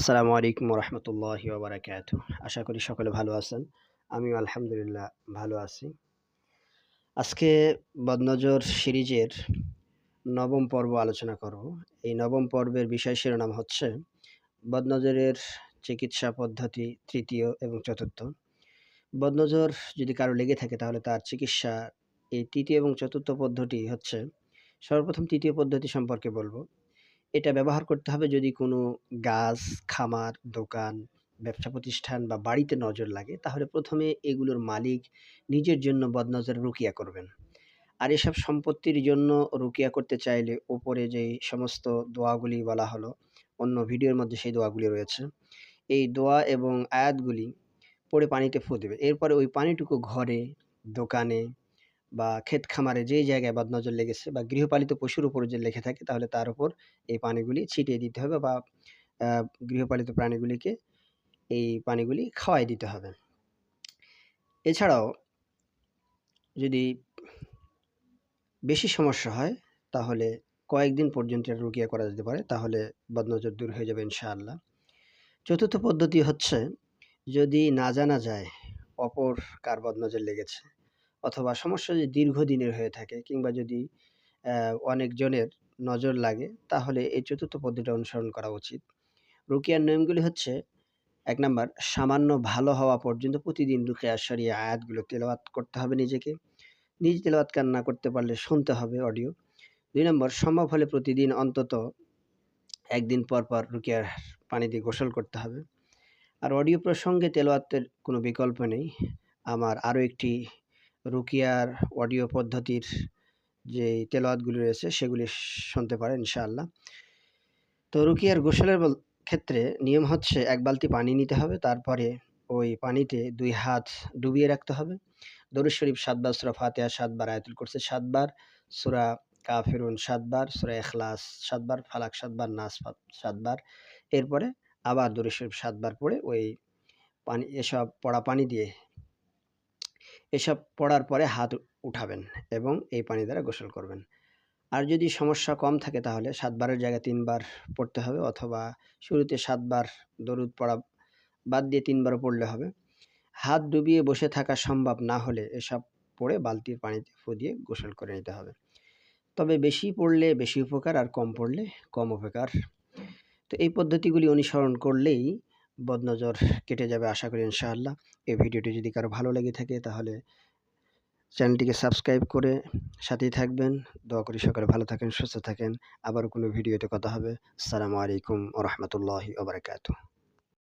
আসসালামু আলাইকুম রহমতুল্লাহি ওবরাকাত আশা করি সকলে ভালো আছেন। আমিও আলহামদুলিল্লাহ ভালো আছি। আজকে বদনজর সিরিজের নবম পর্ব আলোচনা করব। এই নবম পর্বের বিষয় শিরোনাম হচ্ছে বদনজরের চিকিৎসা পদ্ধতি তৃতীয় এবং চতুর্থ। বদনজর যদি কারও লেগে থাকে তাহলে তার চিকিৎসা এই তৃতীয় এবং চতুর্থ পদ্ধতি হচ্ছে সর্বপ্রথম তৃতীয় পদ্ধতি সম্পর্কে বলব। এটা ব্যবহার করতে হবে যদি কোনো গাছ, খামার, দোকান, ব্যবসা প্রতিষ্ঠান বা বাড়িতে নজর লাগে, তাহলে প্রথমে এগুলোর মালিক নিজের জন্য বদনজর রুকিয়া করবেন। আর এসব সম্পত্তির জন্য রুকিয়া করতে চাইলে ওপরে যে সমস্ত দোয়াগুলি বলা হলো, অন্য ভিডিওর মধ্যে সেই দোয়াগুলি রয়েছে, এই দোয়া এবং আয়াতগুলি পড়ে পানিতে ফু দেবে এরপরে ওই পানিটুকু ঘরে, দোকানে বা ক্ষেত খামারে যেই জায়গায় বদনজর লেগেছে বা গৃহপালিত পশুর উপর যে লেখে থাকে, তাহলে তার উপর এই পানিগুলি ছিটিয়ে দিতে হবে বা গৃহপালিত প্রাণীগুলিকে এই পানিগুলি খাওয়াই দিতে হবে। এছাড়াও যদি বেশি সমস্যা হয়, তাহলে কয়েকদিন পর্যন্ত রুকিয়া করা যেতে পারে, তাহলে বদনজর দূর হয়ে যাবে ইনশাআল্লাহ। চতুর্থ পদ্ধতি হচ্ছে, যদি না জানা যায় অপর কার বদনজর লেগেছে অথবা সমস্যা যদি দীর্ঘদিনের হয়ে থাকে কিংবা যদি অনেকজনের নজর লাগে, তাহলে এই চতুর্থ পদ্ধতিটা অনুসরণ করা উচিত। রুকিয়ার নিয়মগুলি হচ্ছে, এক নাম্বার, সামান্য ভালো হওয়া পর্যন্ত প্রতিদিন রুকিয়া সরিয়ে আয়াতগুলো তেলাওয়াত করতে হবে নিজেকে। নিজ তেলাওয়াত কান না করতে পারলে শুনতে হবে অডিও। দুই নম্বর, সম্ভব হলে প্রতিদিন অন্তত একদিন পর পর রুকিয়ার পানি দিয়ে গোসল করতে হবে। আর অডিও প্রসঙ্গে তেলোয়াতের কোনো বিকল্প নেই। আমার আরও একটি রুকিয়ার অডিও পদ্ধতির যে তেলাওয়াতগুলি রয়েছে, সেগুলি শুনতে পারে ইনশাআল্লাহ। তো রুকিয়ার গোসলের ক্ষেত্রে নিয়ম হচ্ছে এক বালতি পানি নিতে হবে, তারপরে ওই পানিতে দুই হাত ডুবিয়ে রাখতে হবে। দরুদ শরীফ সাতবার, সুরা ফাতেহা সাতবার, আয়াতুল করছে সাতবার, সুরা কাফিরুন সাতবার, সুরা এখলাস সাতবার, ফালাক সাতবার, নাস সাতবার। এরপরে আবার দরুদ শরীফ সাতবার পড়ে ওই পানি, এসব পড়া পানি দিয়ে এসব পড়ার পরে হাত উঠাবেন এবং এই পানি দ্বারা গোসল করবেন। আর যদি সমস্যা কম থাকে তাহলে সাতবারের জায়গায় তিনবার পড়তে হবে অথবা শুরুতে সাতবার দরুদ পড়া বাদ দিয়ে তিনবারও পড়লে হবে। হাত ডুবিয়ে বসে থাকা সম্ভব না হলে এসব পড়ে বালতির পানিতে ফু দিয়ে গোসল করে নিতে হবে। তবে বেশি পড়লে বেশি উপকার আর কম পড়লে কম উপকার। তো এই পদ্ধতিগুলি অনুসরণ করলেই বদনজর কেটে যাবে আশা করি ইনশাআল্লাহ। এই ভিডিওটি যদি কারও ভালো লেগে থাকে তাহলে চ্যানেলটিকে সাবস্ক্রাইব করে সাথেই থাকবেন। দোয়া করি সকালে ভালো থাকেন, সুস্থ থাকেন। আবার কোনো ভিডিওতে কথা হবে। আসসালামু আলাইকুম রহমতুল্লাহি ওবরাকাতু